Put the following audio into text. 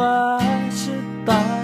ฟ้าชะตา